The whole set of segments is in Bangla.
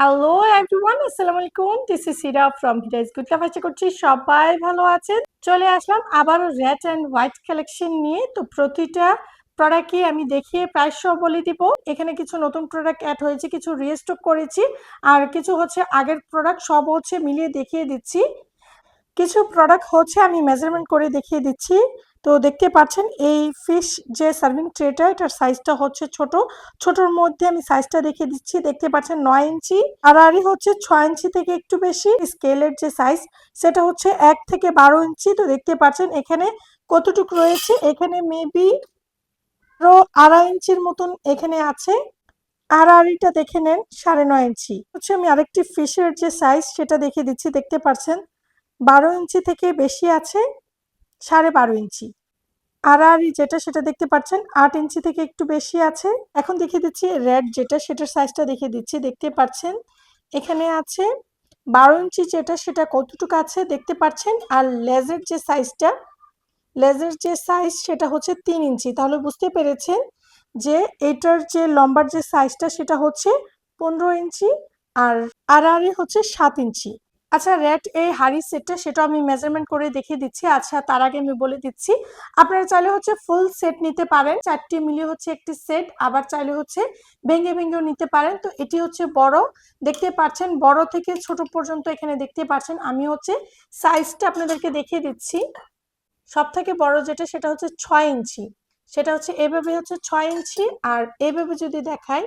হ্যালো এভরিওয়ান আসসালামু আলাইকুম this is Sira from Hira is good cup আশা করছি সবাই ভালো আছেন। চলে আসলাম আবারও রেড অ্যান্ড হোয়াইট কালেকশন নিয়ে। তো প্রতিটা প্রোডাক্টই আমি দেখিয়ে প্রাইস সহ বলে দিব। এখানে কিছু নতুন প্রোডাক্ট অ্যাড হয়েছে, কিছু রিস্টক করেছি। আর কিছু হচ্ছে আগের প্রোডাক্ট সব হচ্ছে মিলিয়ে দেখিয়ে দিচ্ছি। কিছু প্রোডাক্ট হচ্ছে আমি মেজারমেন্ট করে দেখিয়ে দিচ্ছি। তো দেখতে পাচ্ছেন এই ফিশ যে সার্ভিং ট্রেটা এটার সাইজটা হচ্ছে ছোট। ছোটর মধ্যে আমি সাইজটা দেখে দিচ্ছি। দেখতে পাচ্ছেন নয় ইঞ্চি। আর আরই হচ্ছে ছয় ইঞ্চি থেকে একটু বেশি। স্কেলের যে সাইজ সেটা হচ্ছে এক থেকে বারো ইঞ্চি। তো দেখতে পাচ্ছেন এখানে কতটুকু রয়েছে? এখানে মেবি আরও আড়াই ইঞ্চির মতন এখানে আছে। আর আড়িটা দেখে নেন, সাড়ে নয় ইঞ্চি। হচ্ছে আমি আরেকটি ফিশের যে সাইজ সেটা দেখে দিচ্ছি। দেখতে পাচ্ছেন বারো ইঞ্চি থেকে বেশি আছে। সাড়ে বারো ইঞ্চি। আর যেটা সেটা দেখতে পাচ্ছেন, আট ইঞ্চি থেকে একটু বেশি আছে। এখন দেখিয়ে দিচ্ছি রেড যেটা, সেটার সাইজটা দেখিয়ে দিচ্ছি। দেখতে পাচ্ছেন, এখানে আছে বারো ইঞ্চি যেটা, সেটা কতটুকু আছে দেখতে পাচ্ছেন। আর লেজের যে সাইজটা লেজের যে সাইজ সেটা হচ্ছে তিন ইঞ্চি। তাহলে বুঝতে পেরেছেন যে এটার যে লম্বার যে সাইজটা সেটা হচ্ছে পনেরো ইঞ্চি আর আর হচ্ছে সাত ইঞ্চি। আচ্ছা রেড এই হাড়ি সেটটা সেটা আমি মেজারমেন্ট করে দেখিয়ে দিচ্ছি। আচ্ছা তার আগে আমি বলে দিচ্ছি। আপনারা চাইলে হচ্ছে ফুল সেট নিতে পারেন। চারটি মিলিয়ে হচ্ছে একটি সেট আবার চাইলে হচ্ছে ভেঙে ভেঙেও নিতে পারেন। তো এটি হচ্ছে বড়। দেখতে পাচ্ছেন, বড় থেকে ছোট পর্যন্ত এখানে দেখতে পাচ্ছেন। আমি হচ্ছে সাইজটা আপনাদেরকে দেখিয়ে দিচ্ছি। সব থেকে বড় যেটা, সেটা হচ্ছে ছয় ইঞ্চি। সেটা হচ্ছে এভাবে হচ্ছে ছয় ইঞ্চি। আর এভাবে যদি দেখায়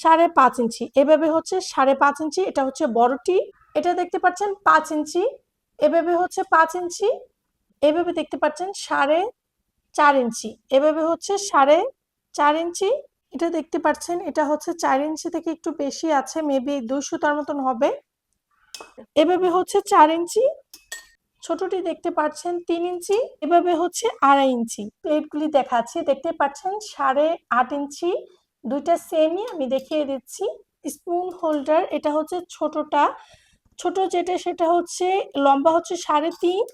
সাড়ে পাঁচ ইঞ্চি। এভাবে হচ্ছে সাড়ে পাঁচ ইঞ্চি, এটা হচ্ছে বড়টি এটা দেখতে পাচ্ছেন পাঁচ ইঞ্চি। এভাবে হচ্ছে পাঁচ ইঞ্চি। এভাবে দেখতে পাচ্ছেন সাড়ে চার ইঞ্চি। এভাবে হচ্ছে সাড়ে চার ইঞ্চি। এটা দেখতে পাচ্ছেন, এটা হচ্ছে চার ইঞ্চি থেকে একটু বেশি আছে, মেবি দুইশো তার মতন হবে। এভাবে হচ্ছে চার ইঞ্চি। ছোটটি দেখতে পাচ্ছেন তিন ইঞ্চি। এভাবে হচ্ছে আড়াই ইঞ্চি। প্লেটগুলি দেখাচ্ছি, দেখতে পাচ্ছেন সাড়ে আট ইঞ্চি। দুইটা সেমই আমি দেখিয়ে দিচ্ছি। স্পুন হোল্ডার এটা হচ্ছে ছোটটা। ছোট যেটা, সেটা হচ্ছে লম্বা হচ্ছে সাড়ে তিন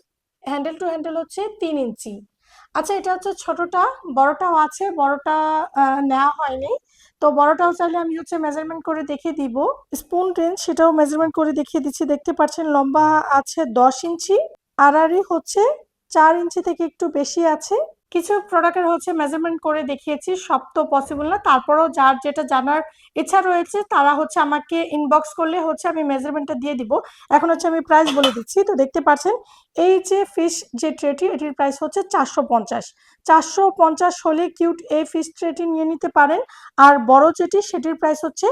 হ্যান্ডেল টু হ্যান্ডেল হচ্ছে তিন ইঞ্চি। আচ্ছা এটা হচ্ছে ছোটটা, বড়টাও আছে, বড়টা নেওয়া হয়নি। তো বড়টাও চাইলে আমি হচ্ছে মেজারমেন্ট করে দেখিয়ে দিব। স্পুন রেঞ্জ সেটাও মেজারমেন্ট করে দেখিয়ে দিচ্ছি। দেখতে পাচ্ছেন লম্বা আছে দশ ইঞ্চি, আড়াআড়ি হচ্ছে চার ইঞ্চি থেকে একটু বেশি আছে। কিছু প্রোডাক্টের হচ্ছে মেজারমেন্ট করে দেখিয়েছি, সব তো পসিবল না। তারপরেও যার যেটা জানার ইচ্ছা রয়েছে, তারা হচ্ছে আমাকে ইনবক্স করলে হচ্ছে আমি মেজারমেন্টটা দিয়ে দিব। এখন হচ্ছে আমি প্রাইস বলে দিচ্ছি। তো দেখতে পাচ্ছেন, এই যে ফিশ যে ট্রেটি এটির প্রাইস হচ্ছে চারশো পঞ্চাশ। চারশো পঞ্চাশ হলে কিউট এই ফিশ ট্রেটি নিয়ে নিতে পারেন। আর বড় যেটি, সেটির প্রাইস হচ্ছে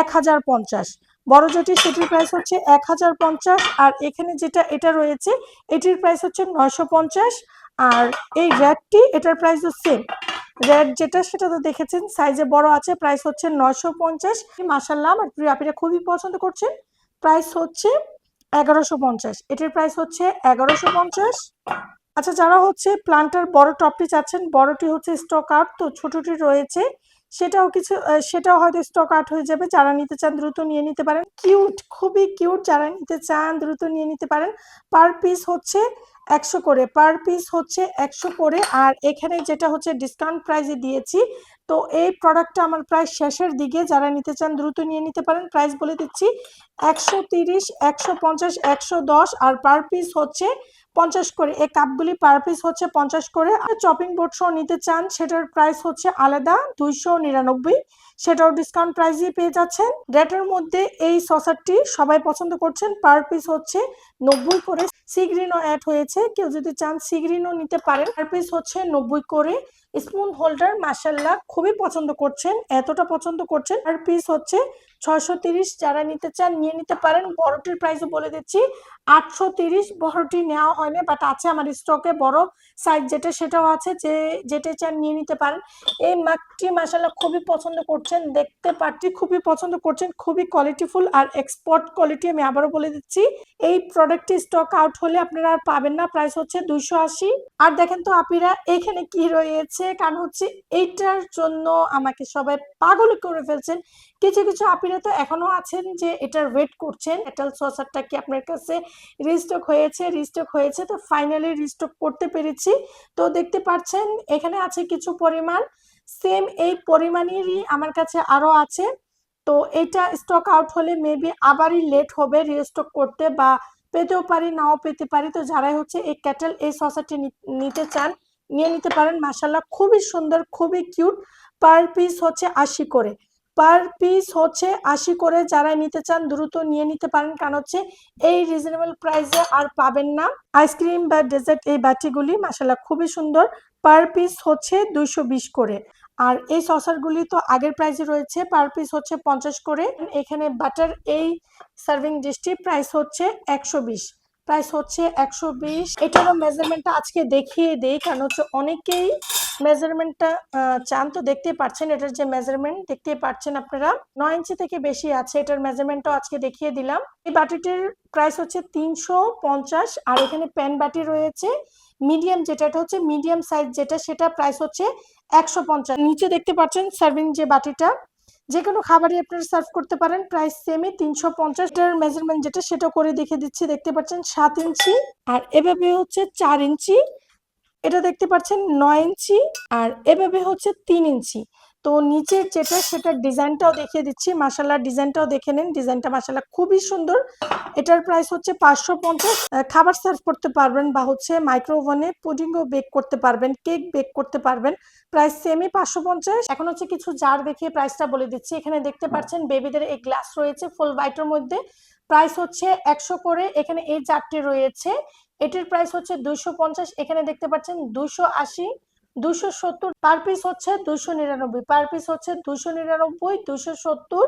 এক হাজার পঞ্চাশ। বড় যেটি, সেটির প্রাইস হচ্ছে এক হাজার পঞ্চাশ। আর এখানে যেটা, এটা রয়েছে, এটির প্রাইস হচ্ছে নয়শো পঞ্চাশ। আর এই র্যাডটি এটার প্রাইসও সেম র্যাড যেটা, সেটা তো দেখেছেন সাইজে বড় আছে প্রাইস হচ্ছে নয়শো পঞ্চাশ। মাসাল্লাহ আমার প্রিয় আপিরা খুবই পছন্দ করছেন। প্রাইস হচ্ছে এগারোশো পঞ্চাশ। এটির প্রাইস হচ্ছে এগারোশো পঞ্চাশ। আচ্ছা যারা হচ্ছে প্লান্টার বড় টপটি চাচ্ছেন, বড়টি হচ্ছে স্টক আউট তো ছোটটি রয়েছে। সেটাও কিছু সেটাও হয়তো স্টক আউট হয়ে যাবে। যারা নিতে চান, দ্রুত নিয়ে নিতে পারেন। কিউট খুবই কিউট যারা নিতে চান, দ্রুত নিয়ে নিতে পারেন। পার পিস হচ্ছে একশো করে পার পিস হচ্ছে একশো করে, আর এখানে যেটা হচ্ছে ডিসকাউন্ট প্রাইসে দিয়েছি, তো এই প্রোডাক্টটা আমার প্রায় শেষের দিকে, যারা নিতে চান দ্রুত নিয়ে নিতে পারেন প্রাইস বলে দিচ্ছি একশো তিরিশ, একশো পঞ্চাশ, একশো দশ, আর পার পিস হচ্ছে পঞ্চাশ করে, এই কাপগুলি পার পিস হচ্ছে পঞ্চাশ করে, আর চপিং বোর্ড সহ নিতে চান, সেটার প্রাইস হচ্ছে আলাদা দুইশো নিরানব্বই, সেটাও ডিসকাউন্ট প্রাইসে পেয়ে যাচ্ছেন। রেটের মধ্যে এই সসারটি সবাই পছন্দ করছেন পার পিস হচ্ছে নব্বই করে। সিগ্রিনও অ্যাড হয়েছে। কেউ যদি চান সিগ্রিনও নিতে পারেন। আর পিস হচ্ছে নব্বই করে। স্পুন হোল্ডার মাসাল্লাহ খুবই পছন্দ করছেন, এতটা পছন্দ করছেন। আর পিস হচ্ছে ছয়শো তিরিশ। যারা নিতে চান, নিয়ে নিতে পারেন। বড়টির প্রাইসও বলে দিচ্ছি। আটশো তিরিশ বড়টি নেওয়া হয়নি বাট আছে আমার স্টকে বড় সাইজ যেটা সেটাও আছে, যে যেটা চান নিয়ে নিতে পারেন। এই মাকটি মাসাল্লাহ খুবই পছন্দ করছেন, দেখতে পাচ্ছি খুবই পছন্দ করছেন, খুবই কোয়ালিটিফুল আর এক্সপোর্ট কোয়ালিটি আমি আবারও বলে দিচ্ছি। এই প্রোডাক্টটি স্টক আউট হলে আপনারা আর পাবেন না প্রাইস হচ্ছে দুইশো আশি। আর দেখেন তো আপনারা এখানে কি রয়েছে? কারণ হচ্ছে এইটার জন্য আমাকে সবাই পাগল করে ফেলছেন। কিছু কিছু আপিরা তো এখনও আছেন যে এটার ওয়েট করছেন। এটাল সসারটা কি আপনার কাছে রিস্টক হয়েছে রিস্টক হয়েছে, তো ফাইনালি রিস্টক করতে পেরেছি। তো দেখতে পাচ্ছেন, এখানে আছে কিছু পরিমাণ। সেম এই পরিমাণেরই আমার কাছে আরও আছে। তো এটা স্টক আউট হলে মেবি আবারই লেট হবে রিস্টক করতে বা পেতেও পারি, নাও পেতে পারি। তো যারাই হচ্ছে এই ক্যাটেল এই সসাটি নিতে চান, নিয়ে নিতে পারেন। মাসাল্লাহ খুবই সুন্দর, খুবই কিউট পার পিস হচ্ছে আশি করে। পার পিস হচ্ছে আশি করে যারা নিতে চান দ্রুত নিয়ে নিতে পারেন। কারণ হচ্ছে এই রিজনেবল প্রাইসে আর পাবেন না। আইসক্রিম বা ডেজার্ট এই বাটিগুলি মাসাল্লাহ খুবই সুন্দর। পার পিস হচ্ছে দুইশো বিশ করে। আর এই সসারগুলি তো আগের প্রাইসে রয়েছে। পার পিস হচ্ছে পঞ্চাশ করে। এখানে বাটার এই সার্ভিং ডিশটি প্রাইস হচ্ছে একশো বিশ। প্রাইস হচ্ছে একশো বিশ। এটারও মেজারমেন্টটা আজকে দেখিয়ে দেই। কারণ হচ্ছে অনেকেই মেজারমেন্টটা চান তো দেখতে পাচ্ছেন এটার যে মেজারমেন্ট দেখতে পাচ্ছেন আপনারা। নয় ইঞ্চি থেকে বেশি আছে, এটার মেজারমেন্টটাও আজকে দেখিয়ে দিলাম। এই বাটিটির প্রাইস হচ্ছে তিনশো পঞ্চাশ, আর এখানে প্যান বাটি রয়েছে। মিডিয়াম যেটা, এটা হচ্ছে মিডিয়াম সাইজ যেটা, সেটা প্রাইস হচ্ছে একশো পঞ্চাশ। নিচে দেখতে পাচ্ছেন সার্ভিং যে বাটিটা। যে কোনো খাবারই আপনারা সার্ভ করতে পারেন প্রাইস সেমই তিনশো পঞ্চাশটার মেজারমেন্ট যেটা সেটা করে দেখে দিচ্ছি, দেখতে পাচ্ছেন সাত ইঞ্চি। আর এভাবে হচ্ছে চার ইঞ্চি। এটা দেখতে পাচ্ছেন নয় ইঞ্চি আর এভাবে হচ্ছে তিন ইঞ্চি। তো নিচের যেটা সেটার ডিজাইনটাও দেখিয়ে দিচ্ছি মাসাল্লাহ ডিজাইনটাও দেখে নিন। ডিজাইনটা মাসাল্লাহ খুবই সুন্দর। এটার প্রাইস হচ্ছে পাঁচশো পঞ্চাশ। খাবার সার্ভ করতে পারবেন বা হচ্ছে মাইক্রো মাইক্রোওভেনে পুডিংও বেক করতে পারবেন কেক বেক করতে পারবেন। প্রাইস সেমই পাঁচশো পঞ্চাশ। এখন হচ্ছে কিছু জার দেখিয়ে প্রাইসটা বলে দিচ্ছি। এখানে দেখতে পাচ্ছেন বেবিদের এই গ্লাস রয়েছে ফুল হোয়াইটের মধ্যে। প্রাইস হচ্ছে একশো করে, এখানে এই জারটি রয়েছে। এটির প্রাইস হচ্ছে দুইশো পঞ্চাশ, এখানে দেখতে পাচ্ছেন দুশো আশি দুশো সত্তর, পার পিস হচ্ছে দুশো নিরানব্বই, পার পিস হচ্ছে দুশো নিরানব্বই দুশো সত্তর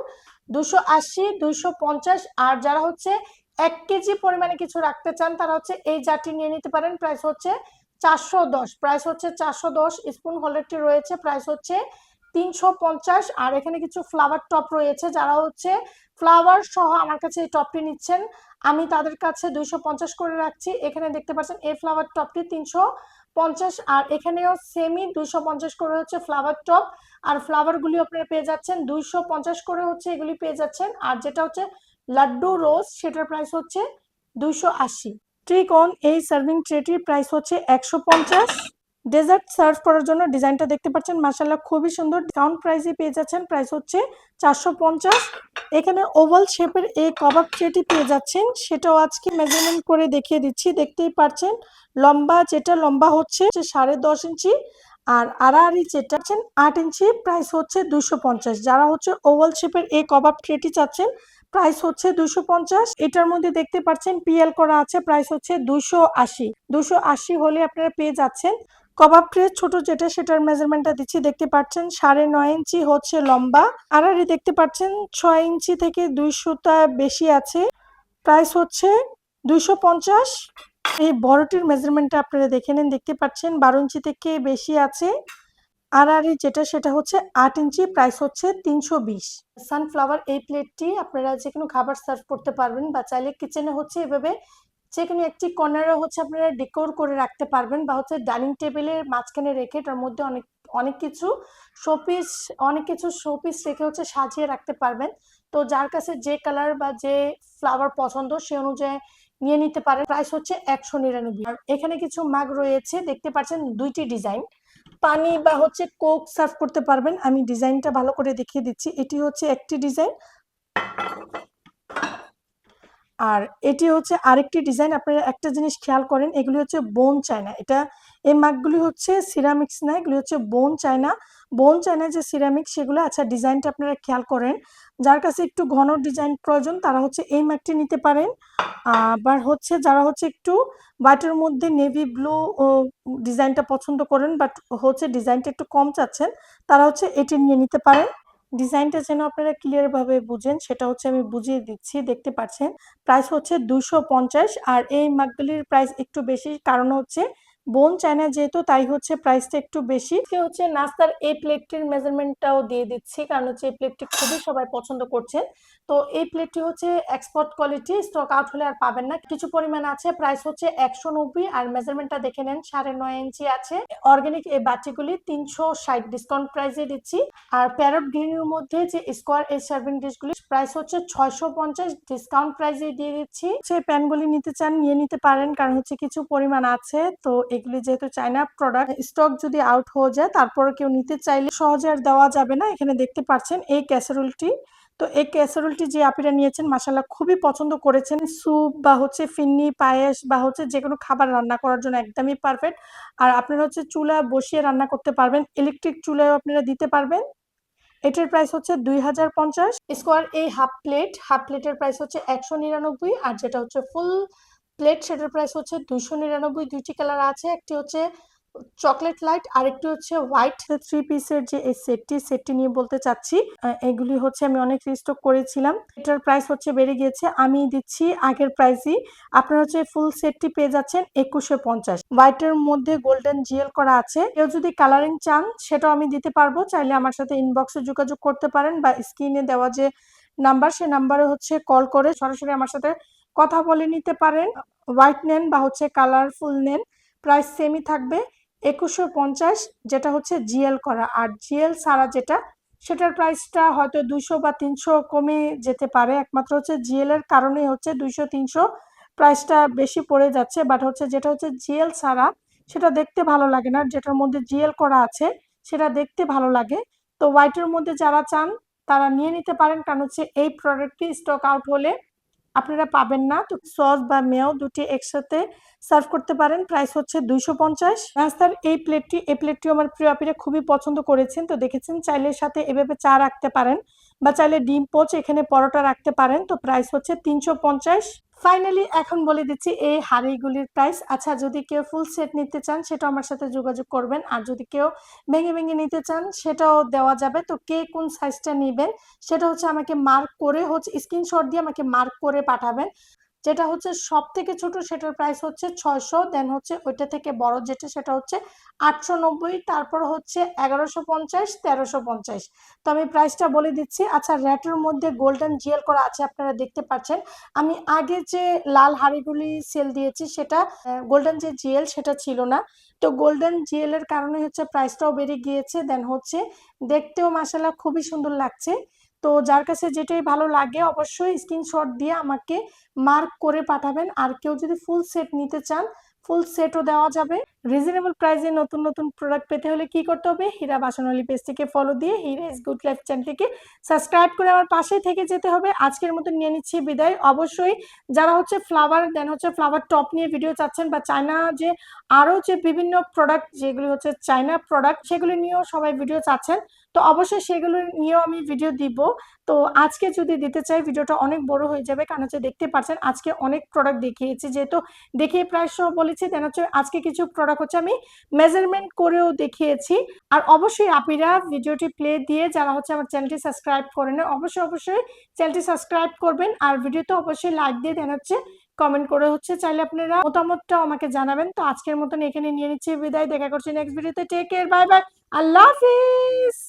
দুশো আশি দুশো পঞ্চাশ, আর যারা হচ্ছে এক কেজি পরিমাণে কিছু রাখতে চান, তারা হচ্ছে এই জারটি নিয়ে নিতে পারেন। প্রাইস হচ্ছে চারশো দশ, প্রাইস হচ্ছে চারশো দশ, স্পুন হোল্ডারটি রয়েছে, প্রাইস হচ্ছে তিনশো পঞ্চাশ। আর এখানে কিছু ফ্লাওয়ার টপ রয়েছে, যারা হচ্ছে ফ্লাওয়ার সহ আমার কাছে এই টপটি নিচ্ছেন। আমি তাদের কাছে দুইশো পঞ্চাশ করে রাখছি। এখানে দেখতে পাচ্ছেন এই ফ্লাওয়ার টপটি তিনশো পঞ্চাশ। আর এখানেও সেমি দুইশো পঞ্চাশ করে হচ্ছে ফ্লাওয়ার টপ আর ফ্লাওয়ারগুলি আপনারা পেয়ে যাচ্ছেন, দুইশো পঞ্চাশ করে হচ্ছে এগুলি পেয়ে যাচ্ছেন। আর যেটা হচ্ছে লাড্ডু রোজ সেটার প্রাইস হচ্ছে দুইশো আশি। ট্রিকন এই সার্ভিং ট্রেটির প্রাইস হচ্ছে একশো পঞ্চাশ। ডেজার্ট সার্ভ করার জন্য ডিজাইনটা দেখতে পাচ্ছেন মাসাল্লাহ খুবই সুন্দর। ডিসকাউন্ট প্রাইসে পেয়ে যাচ্ছেন প্রাইস হচ্ছে চারশো পঞ্চাশ। এখানে ওভাল শেপের এই কবাব ট্রেটি পেয়ে যাচ্ছেন, সেটাও আজকে মেজারমেন্ট করে দেখিয়ে দিচ্ছি, দেখতেই পাচ্ছেন। লম্বা যেটা, লম্বা হচ্ছে সাড়ে দশ ইঞ্চি, আর আড়াআড়ি যেটা আছেন আট ইঞ্চি প্রাইস হচ্ছে দুশো পঞ্চাশ। যারা হচ্ছে ওভাল শেপের এই কবাব ট্রেটি চাচ্ছেন প্রাইস হচ্ছে দুশো পঞ্চাশ। এটার মধ্যে দেখতে পাচ্ছেন পিএল করা আছে প্রাইস হচ্ছে দুশো আশি। দুশো আশি হলে আপনারা পেয়ে যাচ্ছেন। কবাব ট্রে, ছোট যেটা সেটার মেজারমেন্টটা দিচ্ছি, দেখতে পাচ্ছেন, সাড়ে নয় ইঞ্চি হচ্ছে লম্বা। আড়াআড়ি দেখতে পাচ্ছেন, ছয় ইঞ্চি থেকে দুইশোটা বেশি আছে। প্রাইস হচ্ছে দুইশো পঞ্চাশ। এই বড়টির মেজারমেন্টটা আপনারা দেখে নেন, দেখতে পাচ্ছেন, বারো ইঞ্চি থেকে বেশি আছে। আড়াআড়ি যেটা, সেটা হচ্ছে আট ইঞ্চি প্রাইস হচ্ছে তিনশো বিশ। সানফ্লাওয়ার এই প্লেটটি আপনারা যে কোনো খাবার সার্ভ করতে পারবেন বা চাইলে কিচেনে হচ্ছে এভাবে কোনো একটি কর্নারে হচ্ছে আপনারা ডেকোর করে রাখতে পারবেন বা হচ্ছে ডাইনিং টেবিলের মাঝখানে রেখে তার মধ্যে অনেক অনেক কিছু শোপিস অনেক কিছু শোপিস রেখে হচ্ছে সাজিয়ে রাখতে পারবেন। তো যার কাছে যে কালার বা যে ফ্লাওয়ার পছন্দ সে অনুযায়ী নিয়ে নিতে পারেন। প্রাইস হচ্ছে একশো নিরানব্বই। আর এখানে কিছু মাগ রয়েছে, দেখতে পাচ্ছেন দুইটি ডিজাইন পানি বা হচ্ছে কোক সার্ভ করতে পারবেন। আমি ডিজাইনটা ভালো করে দেখিয়ে দিচ্ছি। এটি হচ্ছে একটি ডিজাইন আর এটি হচ্ছে আরেকটি ডিজাইন, আপনারা একটা জিনিস খেয়াল করেন, এগুলি হচ্ছে বোন চায়না। এটা, এই মাগগুলি হচ্ছে সিরামিক্স না, এগুলি হচ্ছে বোন চায়না। বোন চায়না যে সিরামিক, সেগুলো আচ্ছা ডিজাইনটা আপনারা খেয়াল করেন। যার কাছে একটু ঘন ডিজাইন প্রয়োজন, তারা হচ্ছে এই মাগটি নিতে পারেন। আবার হচ্ছে যারা হচ্ছে একটু হোয়াইটের মধ্যে নেভি ব্লু ডিজাইনটা পছন্দ করেন, বাট হচ্ছে ডিজাইনটা একটু কম চাচ্ছেন, তারা হচ্ছে এটি নিয়ে নিতে পারেন। ডিজাইনটা যেন আপনারা ক্লিয়ার ভাবে বুঝেন, সেটা হচ্ছে আমি বুঝিয়ে দিচ্ছি, দেখতে পাচ্ছেন। প্রাইস হচ্ছে দুশো আর এই মাগগুলির প্রাইস একটু বেশি, কারণ হচ্ছে বোন চায়না যেহেতু, তাই হচ্ছে প্রাইসটা একটু বেশি। হচ্ছে নাস্তার এই প্লেটটির মেজারমেন্টটাও দিয়ে দিচ্ছি, কারণ হচ্ছে এই প্লেটটি খুবই সবাই পছন্দ করছেন তো এই প্লেটটি হচ্ছে এক্সপোর্ট কোয়ালিটি স্টক আউট হলে আর পাবেন না। কিছু পরিমাণ আছে প্রাইস হচ্ছে একশো নব্বই, আর মেজারমেন্টটা দেখে নেন, সাড়ে নয় ইঞ্চি আছে। অর্গানিক এই বাটিগুলি তিনশো ষাট ডিসকাউন্ট প্রাইসে দিচ্ছি। আর প্যারট গ্রিনের মধ্যে যে স্কোয়ার এই সার্ভিং ডিশগুলি প্রাইস হচ্ছে ছয়শো পঞ্চাশ ডিসকাউন্ট প্রাইসে দিয়ে দিচ্ছি। সেই প্যানগুলি নিতে চান, নিয়ে নিতে পারেন, কারণ হচ্ছে কিছু পরিমাণ আছে। তো এগুলি যেহেতু চায়না প্রোডাক্ট স্টক যদি আউট হয়ে যায় তারপরে কেউ নিতে চাইলে সহজে আর দেওয়া যাবে না। এখানে দেখতে পাচ্ছেন এই ক্যাসারোলটি তো এই ক্যাসারোলটি যে আপিরা নিয়েছেন মাসাল্লাহ খুবই পছন্দ করেছেন। স্যুপ বা হচ্ছে ফিন্নি, পায়েস বা হচ্ছে যে কোনো খাবার রান্না করার জন্য একদমই পারফেক্ট আর আপনারা হচ্ছে চুলা বসিয়ে রান্না করতে পারবেন। ইলেকট্রিক চুলায় আপনারা দিতে পারবেন। এটার প্রাইস হচ্ছে দুই হাজার পঞ্চাশ। স্কোয়ার এই হাফ প্লেট হাফ প্লেটের প্রাইস হচ্ছে একশো নিরানব্বই। আর যেটা হচ্ছে ফুল প্লেট সেটার প্রাইস হচ্ছে দুশো নিরানব্বই, দুইটি কালার আছে। একটি হচ্ছে চকলেট লাইট আর একটি হচ্ছে হোয়াইট থ্রি পিসের যে এই সেটটি সেটটি নিয়ে বলতে চাচ্ছি এগুলি হচ্ছে আমি অনেক রিস্টক করেছিলাম। এটার প্রাইস হচ্ছে বেড়ে গিয়েছে, আমি দিচ্ছি আগের প্রাইসই আপনারা হচ্ছে ফুল সেটটি পেয়ে যাচ্ছেন একুশে পঞ্চাশ। হোয়াইটের মধ্যে গোল্ডেন জিএল করা আছে। কেউ যদি কালারিং চান, সেটাও আমি দিতে পারব। চাইলে আমার সাথে ইনবক্সে যোগাযোগ করতে পারেন বা স্ক্রিনে দেওয়া যে নাম্বার সে নাম্বারে হচ্ছে কল করে সরাসরি আমার সাথে কথা বলে নিতে পারেন। হোয়াইট নেন বা হচ্ছে কালারফুল নেন। প্রাইস সেমই থাকবে। একুশশো পঞ্চাশ, যেটা হচ্ছে জিএল করা। আর জিএল ছাড়া যেটা, সেটার প্রাইসটা হয়তো দুইশো বা তিনশো কমে যেতে পারে। একমাত্র হচ্ছে জিএল এর কারণে হচ্ছে দুইশো, তিনশো প্রাইসটা বেশি পড়ে যাচ্ছে। বাট হচ্ছে যেটা হচ্ছে জিএল ছাড়া, সেটা দেখতে ভালো লাগে না। যেটার মধ্যে জিএল করা আছে, সেটা দেখতে ভালো লাগে। তো হোয়াইটের মধ্যে যারা চান, তারা নিয়ে নিতে পারেন। কারণ হচ্ছে এই প্রোডাক্টটি স্টক আউট হলে আপনারা পাবেন না। তো সস বা মেয় দুটি একসাথে সার্ভ করতে পারেন। প্রাইস হচ্ছে দুইশো পঞ্চাশ। স্যার এই প্লেটটি এই প্লেটটি আমার প্রিয় আপিরা খুবই পছন্দ করেছেন। তো দেখেছেন, চাইলের সাথে এভাবে চা রাখতে পারেন বা চাইলে ডিম, পোচ এখানে পরোটা রাখতে পারেন। তো প্রাইস হচ্ছে তিনশো পঞ্চাশ। ফাইনালি এখন বলে দিচ্ছি, এই হাড়িগুলির প্রাইস আচ্ছা যদি কেউ ফুল সেট নিতে চান সেটা আমার সাথে যোগাযোগ করবেন। আর যদি কেউ ভেঙে ভেঙে নিতে চান, সেটাও দেওয়া যাবে। তো কে কোন সাইজটা নেবেন, সেটা হচ্ছে আমাকে মার্ক করে, হচ্ছে স্ক্রিনশট দিয়ে আমাকে মার্ক করে পাঠাবেন। যেটা হচ্ছে সব থেকে ছোট সেটার প্রাইস হচ্ছে ছয়শো দেন হচ্ছে ওইটা থেকে বড় যেটা সেটা হচ্ছে আটশো নব্বই, তারপর হচ্ছে এগারোশো পঞ্চাশ, তেরোশো পঞ্চাশ। তো আমি প্রাইসটা বলে দিচ্ছি। আচ্ছা র্যাটের মধ্যে গোল্ডেন জিএল করা আছে, আপনারা দেখতে পাচ্ছেন। আমি আগে যে লাল হাড়িগুলি সেল দিয়েছি, সেটা গোল্ডেন যে জিএল সেটা ছিল না। তো গোল্ডেন জিএল এর কারণে হচ্ছে প্রাইসটাও বেড়ে গিয়েছে দেন হচ্ছে দেখতেও মাসাল্লাহ খুবই সুন্দর লাগছে। তো যার কাছে যেটাই ভালো লাগে অবশ্যই স্ক্রিনশট দিয়ে আমাকে মার্ক করে পাঠাবেন। আর কেউ যদি ফুল সেট নিতে চান ফুল সেটও দেওয়া যাবে। রিজনেবল প্রাইসে নতুন নতুন প্রোডাক্ট পেতে হলে কি করতে হবে? হীরা বাসনলি পেজটিকে ফলো দিয়ে হীরা ইজ গুড লাইফ চ্যানেলটিকে সাবস্ক্রাইব করে আমার পাশে থেকে যেতে হবে। আজকের মতো নিয়ে নিচ্ছি বিদায়। অবশ্যই যারা হচ্ছে ফ্লাওয়ার দেন হচ্ছে ফ্লাওয়ার টপ নিয়ে ভিডিও চাচ্ছেন বা চায়না যে আরও যে বিভিন্ন প্রোডাক্ট যেগুলি হচ্ছে চায়না প্রোডাক্ট সেগুলি নিয়েও সবাই ভিডিও চাচ্ছেন। তো অবশ্যই সেগুলো নিয়েও আমি ভিডিও দিব। তো আজকে যদি দিতে চাই ভিডিওটা অনেক বড় হয়ে যাবে, কারণ হচ্ছে দেখতে পাচ্ছেন আজকে অনেক প্রোডাক্ট দেখিয়েছি। যেহেতু দেখিয়ে প্রায় সব বলেছি দেন হচ্ছে আজকে কিছু প্রোডাক্ট হচ্ছে আমি মেজারমেন্ট করেও দেখিয়েছি। আর অবশ্যই আপিরা ভিডিওটি প্লে দিয়ে যারা হচ্ছে আমার চ্যানেলটি সাবস্ক্রাইব করে নেন অবশ্যই অবশ্যই চ্যানেলটি সাবস্ক্রাইব করবেন। আর ভিডিওতে অবশ্যই লাইক দিয়ে দেন হচ্ছে কমেন্ট করে হচ্ছে চাইলে আপনারা মতামতটাও আমাকে জানাবেন। তো আজকের মতন এখানে নিয়ে নিচ্ছি বিদায়। দেখা করছি নেক্সট ভিডিওতে টেক কেয়ার বাই বাই আল্লাহ হাফিজ।